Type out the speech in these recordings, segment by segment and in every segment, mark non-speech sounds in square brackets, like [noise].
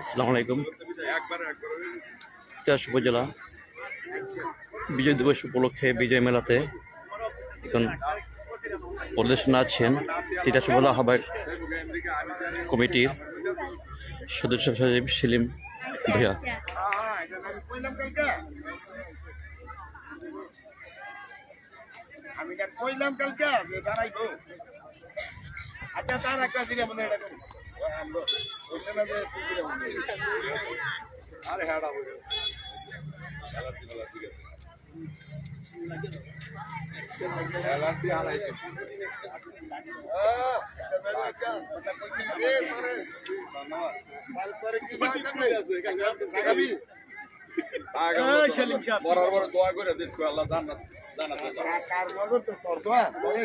আসসালামু আলাইকুম। উপজেলা। বিজয় দিবস উপলক্ষে বিজয় মেলাতে এখন পরিদর্শন আছেন তিতাস উপজেলা আহ্বায়ক কমিটির সদস্য সচিব সেলিম ভূয়া আমি আচ্ছা এটা আরে হ্যাঁ বরাবর বড় দোয়া করে দিস আল্লাহ জান্নাত জান্নাত কার বলব তোর দোয়া করে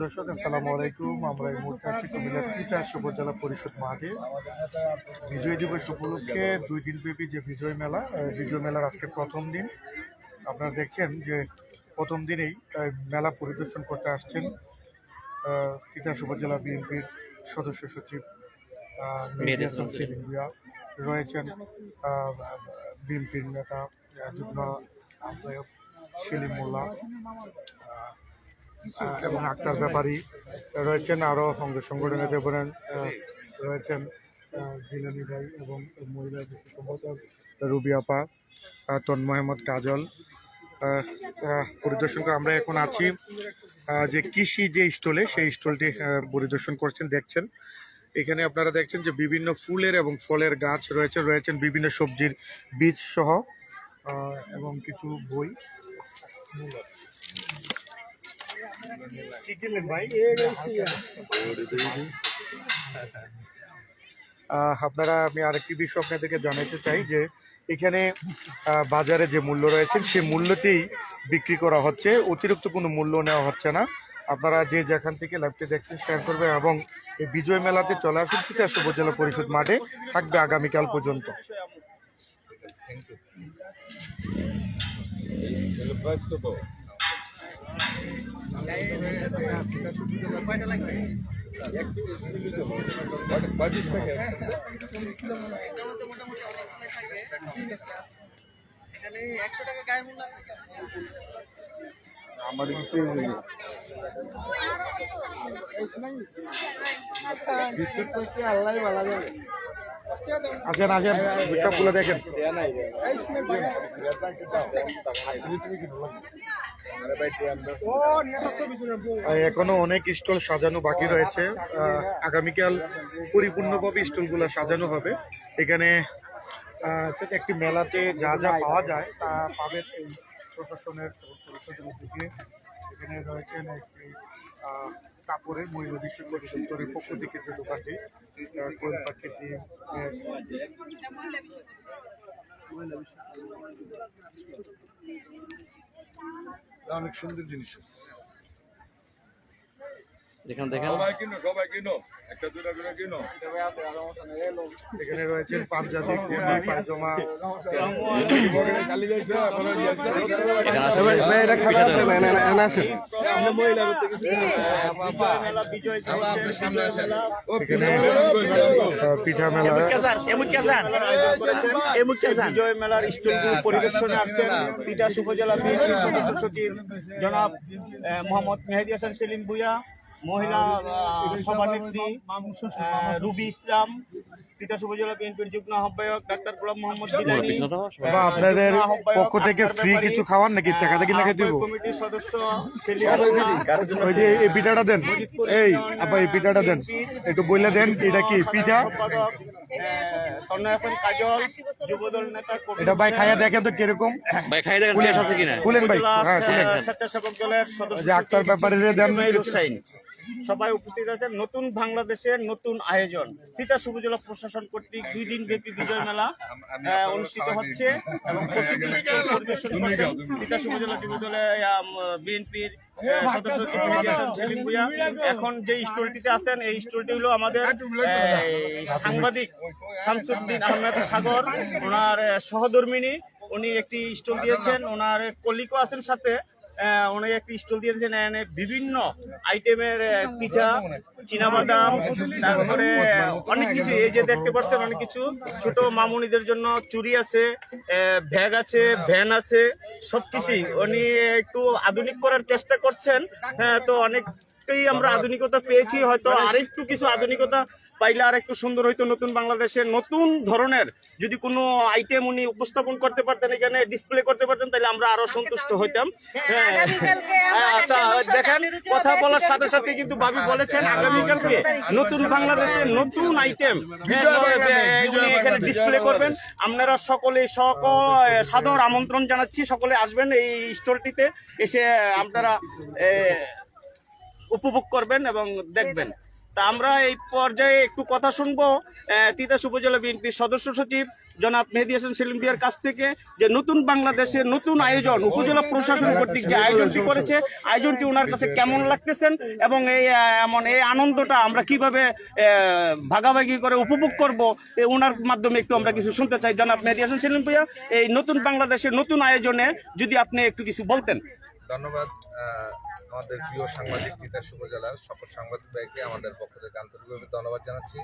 দর্শক, আসসালামু আলাইকুম। আমরা এই মুহূর্তে আছি কুমিল্লার তিতাস উপজেলা পরিষদ মাঠে। বিজয় দিবস উপলক্ষে দুই দিনব্যাপী যে বিজয় মেলা বিজয় মেলার আজকে প্রথম দিন। আপনারা দেখছেন যে প্রথম দিনেই মেলা পরিদর্শন করতে আসছেন তিতাস উপজেলা বিএনপির সদস্য সচিব হাসান রয়েছেন বিএনপির নেতা যুগ্ম আহ্বায়ক সেলিম মোল্লা এবং আক্তার ব্যাপারী রয়েছেন আরও অঙ্গ সংগঠনের ব্যাপারে রয়েছেন জিলানি ভাই এবং মহিলা সম্পাদক রুবি আপা তন্ময় কাজল পরিদর্শন করে আমরা এখন আছি যে কৃষি যে স্টলে, সেই স্টলটি পরিদর্শন করছেন, দেখছেন। এখানে আপনারা দেখছেন যে বিভিন্ন ফুলের এবং ফলের গাছ রয়েছে, রয়েছেন বিভিন্ন সবজির বীজ সহ এবং কিছু বই। আপনারা, আমি আরেকটি বিষয় আপনাদেরকে জানাতে চাই যে এখানে বাজারে যে মূল্য রয়েছে সেই মূল্যতেই বিক্রি করা হচ্ছে। অতিরিক্ত কোনো মূল্য নেওয়া হচ্ছে না। আপনারা যে যেখান থেকে লাইভটি দেখছেন শেয়ার করবে এবং এই বিজয় মেলাতে চলে আসুন। তিতাস উপজেলা পরিষদ মাঠে থাকবে আগামীকাল পর্যন্ত। এখানে একশো আমার আল্লাহ ভালো যাবে আসেন আসেন সবগুলো দেখেন। এখনও অনেক স্টল সাজানো বাকি রয়েছে। আগামীকাল পরিপূর্ণভাবে স্টলগুলো সাজানো হবে। এখানে একটি মেলাতে যা যা পাওয়া যায় তা পাবেন এই প্রশাসনের এখানে রয়েছেন একটি কাপড়ের মহিলা বিশ্ব পরিষদের পক্ষ থেকে যে দোকানটি কোয়েল পাখির ডিম, অনেক সুন্দর জিনিস আছে। এখানে দেখেন। সবাই কিনো সবাই কিনো। একটা দুটা করে কিনো। এখানে [laughs] পায়জামা। আছে পিঠা পিঠা মেলা। বিজয় মেলার স্টলগুলো পরিদর্শনে আসছেন তিতাস উপজেলা বিএনপি সচিব জনাব মোহাম্মদ মেহেদি হাসান সেলিম ভুইয়া মহিলা সভানেত্রী রুবি ইসলাম তিতাস উপজেলা বিএনপির যুগ্ম আহ্বায়ক ডাক্তার গোলাম মোহাম্মদ জিলানী আপনাদের পক্ষ থেকে ফ্রি কিছু খাওয়ান নাকি? টাকা থেকে নাকি দিব? কমিটির সদস্য ওই যে এই পিঠাটা দেন। এই আপা এই পিঠাটা দেন। একটু দেন এটা কি পিঠা? এটা ভাই খাইয়া দেখেন তো কীরকম? ভাই খাই দেখেন টেস্ট আছে কিনা? খুলেন ভাই। হ্যাঁ খুলেন। স্বেচ্ছাসেবক দলের সদস্য আক্তার ব্যাপারে দেন হুসাইন। সবাই উপস্থিত আছেন নতুন বাংলাদেশের নতুন আয়োজন। তিতাস উপজেলা প্রশাসন কর্তৃক দুই দিন ব্যাপী বিজয় মেলা আহ, অনুষ্ঠিত হচ্ছে এবং পরিদর্শন করছেন তিতাস উপজেলা যুব দলে বিএনপির সদস্য সেলিম এখন যে স্টলটিতে আছেন এই স্টলটি হলো আমাদের সাংবাদিক শামসুদ্দিন আহমেদ সাগর। ওনার সহধর্মিনী উনি একটি স্টল দিয়েছেন। ওনার কলিকও আছেন সাথে। উনি একটি স্টল দিয়েছেন এখানে বিভিন্ন আইটেমের পিঠা চীনাবাদাম তারপরে অনেক কিছু এই যে দেখতে পাচ্ছেন অনেক কিছু। ছোট মামুনিদের জন্য চুরি আছে ব্যাগ আছে ভ্যান আছে সবকিছুই। উনি একটু আধুনিক করার চেষ্টা করছেন। হ্যাঁ তো অনেকটাই আমরা আধুনিকতা পেয়েছি হয়তো আরেকটু কিছু আধুনিকতা পাইলে আর একটু সুন্দর হইতো নতুন বাংলাদেশের নতুন ধরনের যদি কোনো আইটেম উনি উপস্থাপন করতে পারতেন এখানে ডিসপ্লে করতে পারতেন তাহলে আমরা আরও সন্তুষ্ট হইতাম। হ্যাঁ হ্যাঁ, তা দেখেন কথা বলার সাথে সাথে কিন্তু বাবি বলেছেন আগামীকালকে নতুন বাংলাদেশের নতুন আইটেম উনি এখানে ডিসপ্লে করবেন। আপনারা সকলে সকল সাদর আমন্ত্রণ জানাচ্ছি। সকলে আসবেন এই স্টোরটিতে এসে আপনারা উপভোগ করবেন এবং দেখবেন। তা আমরা এই পর্যায়ে একটু কথা শুনব তিতাস উপজেলা বিএনপির সদস্য সচিব জনাব মেহেদি হাসান সেলিম দিয়ার কাছ থেকে যে নতুন বাংলাদেশের নতুন আয়োজন, উপজেলা প্রশাসন কর্তৃক যে আয়োজনটি করেছে, আয়োজনটি ওনার কাছে কেমন লাগতেছেন এবং এই এমন এই আনন্দটা আমরা কীভাবে ভাগাভাগি করে উপভোগ করব ওনার মাধ্যমে একটু আমরা কিছু শুনতে চাই। জনাব মেহেদি হাসান সেলিম ভাইয়া, এই নতুন বাংলাদেশের নতুন আয়োজনে যদি আপনি একটু কিছু বলতেন। ধন্যবাদ আমাদের প্রিয় সাংবাদিক তিতাস উপজেলার সকল সাংবাদিক ভাইকে আমাদের পক্ষ থেকে আন্তরিকভাবে ধন্যবাদ জানাচ্ছি।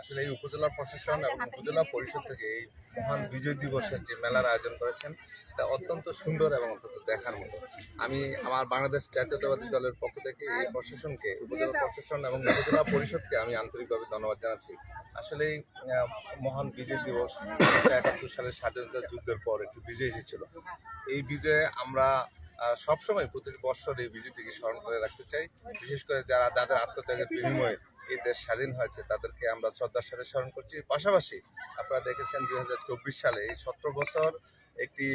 আসলে এই উপজেলা প্রশাসন এবং উপজেলা পরিষদ থেকে এই মহান বিজয় দিবসের যে মেলার আয়োজন করেছেন, এটা অত্যন্ত সুন্দর এবং অত্যন্ত দেখার মতো। আমি আমার বাংলাদেশ জাতীয়তাবাদী দলের পক্ষ থেকে এই প্রশাসনকে, উপজেলা প্রশাসন এবং উপজেলা পরিষদকে আমি আন্তরিকভাবে ধন্যবাদ জানাচ্ছি। আসলে মহান বিজয় দিবস উনিশশো একাত্তর সালের স্বাধীনতা যুদ্ধের পর একটি বিজয় এসেছিল। এই বিজয়ে আমরা সবসময় প্রতিটি বছর এই বিজয়টিকে স্মরণ করে রাখতে চাই। বিশেষ করে যারা, যাদের আত্মত্যাগের বিনিময়ে এই দেশ স্বাধীন হয়েছে, তাদেরকে আমরা শ্রদ্ধার সাথে স্মরণ করছি। পাশাপাশি আপনারা দেখেছেন দু হাজার চব্বিশ সালে এই সতেরো বছর একটি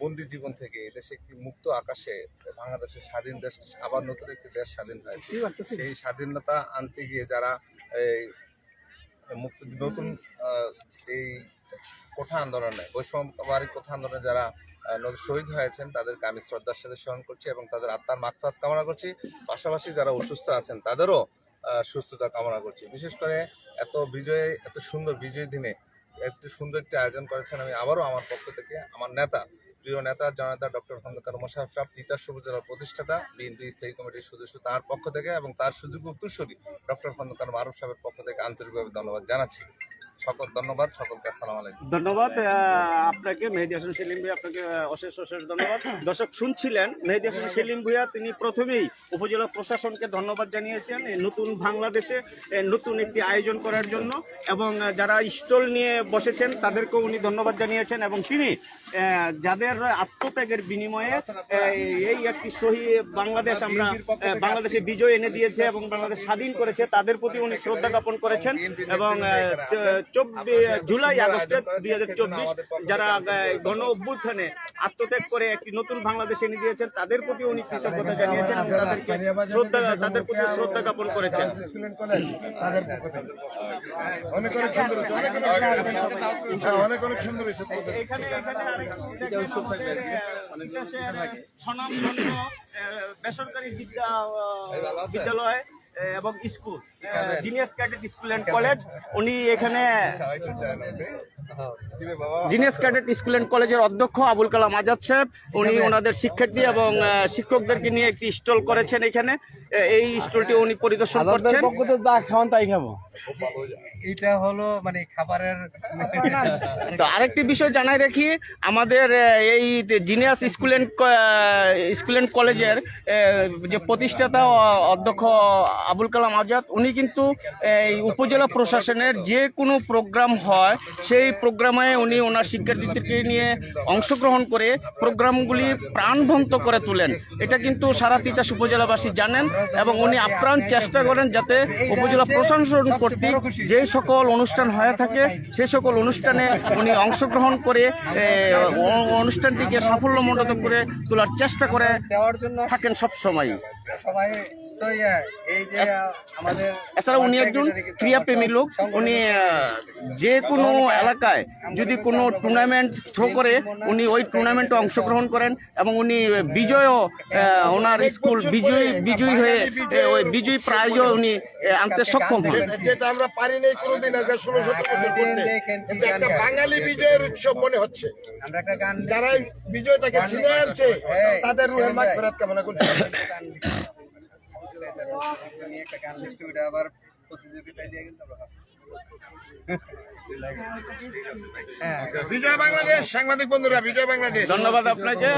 বন্দি জীবন থেকে দেশে একটি মুক্ত আকাশে বাংলাদেশের স্বাধীন দেশ, আবার নতুন একটি দেশ স্বাধীন হয়েছে। সেই স্বাধীনতা আনতে গিয়ে যারা এই মুক্ত, নতুন এই কোঠা আন্দোলনে বৈষম্যবাড়ি কোঠা আন্দোলনে যারা শহীদ হয়েছেন তাদেরকে আমি শ্রদ্ধার সাথে স্মরণ করছি এবং তাদের আত্মার মাগফাত কামনা করছি। পাশাপাশি যারা অসুস্থ আছেন, তাদেরও সুস্থতা কামনা করছি। বিশেষ করে এত বিজয়ে, এত সুন্দর বিজয় দিনে এত সুন্দর একটি আয়োজন করেছেন আমি আবারও আমার পক্ষ থেকে আমার নেতা, প্রিয় নেতা, জননেতা ডক্টর খন্দকার মোশারফ সাহেব তিতাস উপজেলার প্রতিষ্ঠাতা, বিএনপি স্থায়ী কমিটির সদস্য তার পক্ষ থেকে এবং তার সুযোগ্য উত্তরসূরি ডক্টর খন্দকার মারুফ সাহেবের পক্ষ থেকে আন্তরিকভাবে ধন্যবাদ জানাচ্ছি। ধন্যবাদ আপনাকে আপনাকে অশেষ অশেষ ধন্যবাদ। দর্শক, শুনছিলেন তিনি প্রথমেই উপজেলা প্রশাসনকে ধন্যবাদ জানিয়েছেন নতুন বাংলাদেশে নতুন একটি আয়োজন করার জন্য। এবং যারা স্টল নিয়ে বসেছেন, তাদেরকেও উনি ধন্যবাদ জানিয়েছেন। এবং তিনি যাদের আত্মত্যাগের বিনিময়ে এই একটি সহি বাংলাদেশ আমরা বাংলাদেশে বিজয় এনে দিয়েছে এবং বাংলাদেশ স্বাধীন করেছে, তাদের প্রতি উনি শ্রদ্ধা জ্ঞাপন করেছেন। এবং জুলাই আগস্টের দুই হাজার চব্বিশ যারা গণ অভ্যুত্থানে আত্মত্যাগ করে একটি নতুন বাংলাদেশ এনে দিয়েছেন তাদের প্রতি উনি কৃতজ্ঞতা জানিয়েছেন তাদেরকে শ্রদ্ধা তাদের প্রতি শ্রদ্ধা জ্ঞাপন করেছেন। অনেক অনেক সুন্দর অনেক অনেক সুন্দর এখানে এখানে বেসরকারি বিদ্যালয়। এবং school genius cadet school and college উনি এখানে জিনিয়াস ক্যাডেট স্কুল অ্যান্ড কলেজের অধ্যক্ষ আবুল কালাম আজাদ সাহেব উনি ওনাদের শিক্ষার্থী এবং শিক্ষকদেরকে নিয়ে একটি স্টল করেছেন এখানে। এই স্টলটি উনি পরিদর্শন করছেন। যা খাওয়ান তাই খাব। এটা হলো মানে খাবারের [laughs] তো আরেকটি বিষয় জানাই রাখি আমাদের এই genius school and school and কলেজের যে প্রতিষ্ঠাতা অধ্যক্ষ আবুল কালাম আজাদ উনি কিন্তু এই উপজেলা প্রশাসনের যে কোনো প্রোগ্রাম হয় সেই প্রোগ্রামে উনি ওনার শিক্ষার্থীদেরকে নিয়ে অংশগ্রহণ করে প্রোগ্রামগুলি প্রাণবন্ত করে তোলেন। এটা কিন্তু সারা তিতাস উপজেলাবাসী জানেন এবং উনি আপ্রাণ চেষ্টা করেন যাতে উপজেলা প্রশাসন কর্তৃক যে সকল অনুষ্ঠান হয়ে থাকে সেই সকল অনুষ্ঠানে উনি অংশগ্রহণ করে অনুষ্ঠানটিকে সাফল্যমণ্ডিত করে তোলার চেষ্টা করে থাকেন সব সময় সবাই তো এই যে আমাদের এছাড়া উনি একজন ক্রীড়াপ্রেমী লোক। উনি যে কোনো এলাকায় যদি কোনো টুর্নামেন্ট থ্রো করে উনি ওই টুর্নামেন্টে অংশগ্রহণ করেন এবং উনি বিজয়ও ওনার স্কুল বিজয়ী বিজয়ী হয়ে ওই বিজয়ী প্রাইজও উনি আনতে সক্ষম হন যেটা- আমরা পারি নাই কোনোদিন আগে ষোলো সতেরো বছর বাঙালি বিজয়ের উৎসব মনে হচ্ছে। আমরা একটা গান যারা বিজয়টাকে ছিনে আনছে তাদের রুহের মাগ ফেরাত কামনা করছি। গান লিখি। নিয়ে একটা গান লিখছি ওটা আবার প্রতিযোগিতায় দিয়ে কিন্তু আমরা হ্যাঁ বিজয় বাংলাদেশ সাংবাদিক বন্ধুরা বিজয় বাংলাদেশ। ধন্যবাদ আপনাকে।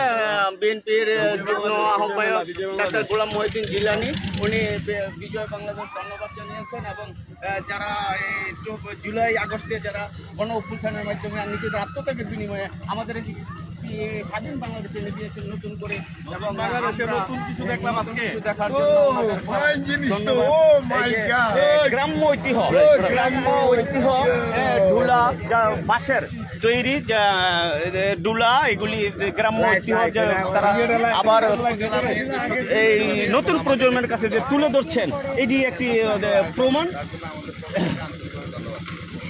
বিএনপির যুগ্ম আহ্বায়ক ডাক্তার গোলাম মহিউদ্দিন জিলানি উনি বিজয় বাংলাদেশ ধন্যবাদ জানিয়েছেন এবং যারা এই জুলাই আগস্টে যারা গণ অভ্যুত্থানের মাধ্যমে নিজেদের আত্মত্যাগের বিনিময়ে আমাদের স্বাধীন বাংলাদেশে নতুন করে? এবং বাংলাদেশে নতুন কিছু দেখলাম আজকে। দেখার জন্য গ্রাম্য ঐতিহ্য গ্রাম্য ঐতিহ্য। ডুলা যা বাঁশের তৈরি ডুলা এগুলি গ্রাম্য ঐতিহ্য তারা আবার এই নতুন প্রজন্মের কাছে যে তুলে ধরছেন এটি একটি প্রমাণ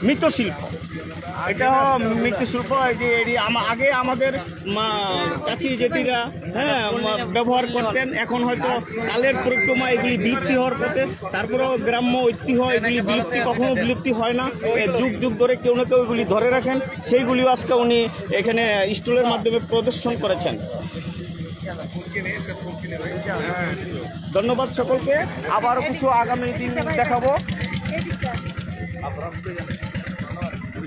মৃৎশিল্প। এটা মৃত্যু এটি এটি আমা- আগে আমাদের মা চাচি জেঠিরা হ্যাঁ ব্যবহার করতেন এখন হয়তো কালের পরিক্রমা এগুলি বিলুপ্তি হওয়ার পথে তারপরেও গ্রাম্য ঐতিহ্য এগুলি বিলুপ্তি কখনো বিলুপ্তি হয় না। যুগ যুগ ধরে কেউ না কেউ এগুলি ধরে রাখেন সেইগুলিও আজকে উনি এখানে স্টলের মাধ্যমে প্রদর্শন করেছেন। ধন্যবাদ সকলকে আবার কিছু আগামী দিন দেখাবো।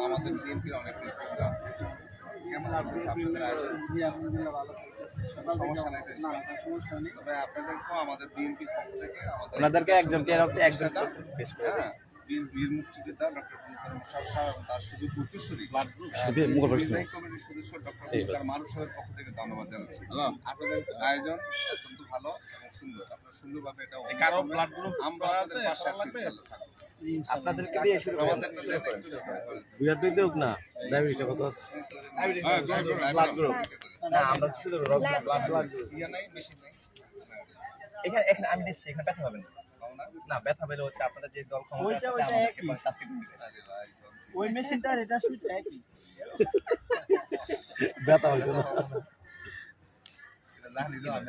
আমাদের বিএনপির অনেক নেতৃত্ব আছে। কেমন লাগছে আপনাদের আয়োজন? সমস্যা নাই তো? তবে আপনাদেরকেও আমাদের বিএনপির পক্ষ থেকে আমাদের ওনাদেরকে একজনকে একজন হ্যাঁ, বীর মুক্তিযোদ্ধা ডক্টর তার শুধু কমিটির সদস্য ডক্টর পক্ষ থেকে ধন্যবাদ জানাচ্ছি আপনাদের আয়োজন অত্যন্ত ভালো সুন্দর আপনারা সুন্দরভাবে এটা কারও ব্লাড আমরা আপনাদের পাশে আছি আপনাদেরকে দিয়ে শুরু আমাদেরটা দিয়ে বিরাট দিতে হোক না? ডায়াবেটিসটা কত আছে? ব্লাড গ্রুপ না আমরা শুধু ব্লাড ব্লাড ইয়া নাই মেশিন নাই। এখানে এখানে আমি দিচ্ছি এখানে ব্যথা হবে না। না? ব্যথা পেলে হচ্ছে আপনাদের যে দল ক্ষমতা ওইটা- ওইটা একই। ওই মেশিনটা এটা সুইচ একই। ব্যথা হবে না। এটা না নিলেও আমি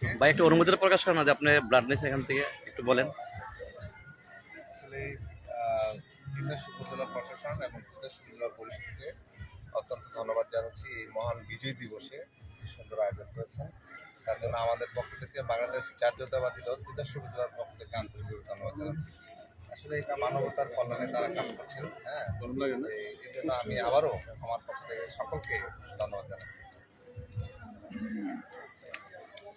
ভাই একটু অনুমোদন প্রকাশ করেন না যে আপনি ব্লাড নিয়েছেন এখান থেকে একটু বলেন। আসলে তিতাস উপজেলা প্রশাসন এবং তিতাস উপজেলা পরিষদকে অত্যন্ত ধন্যবাদ জানাচ্ছি এই মহান বিজয় দিবসে সুন্দর আয়োজন করেছেন। তার জন্য আমাদের পক্ষ থেকে বাংলাদেশ জাতীয়তাবাদী দল তিতাস উপজেলার পক্ষ থেকে আন্তরিকভাবে ধন্যবাদ জানাচ্ছি। আসলে এটা মানবতার কল্যাণে তারা কাজ করছেন হ্যাঁ? এই- এই জন্য আমি আবারও আমার পক্ষ থেকে সকলকে ধন্যবাদ জানাচ্ছি।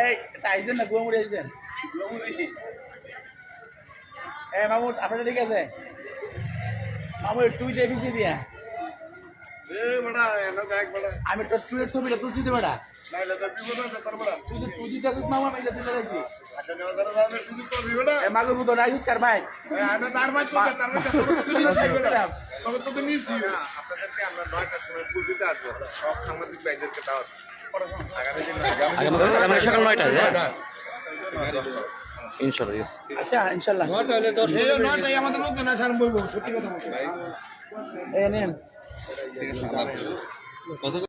এই, এটা আইসেন না গুয়ামুড়ি আইসেন এ মামুদ আপনাদের ঠিক আছে? মামুদ তুই যে পিছিয়ে দিয়া এ বড়া এলো দেখ বড়া আমি তো টুয়েট ছবিটা তুলছি তো বেটা। তুই মামা আমি তুলে রাখছি আচ্ছা মাগুর মতো নাই ভাই। সকাল হ্যাঁ? ইনশাল্লাহ আচ্ছা ইনশাআল্লাহ আমাদের লোকজন আছে বলব সত্যি কথা বলছি এ নেন ঠিক আছে আল্লাহ হাফেজ।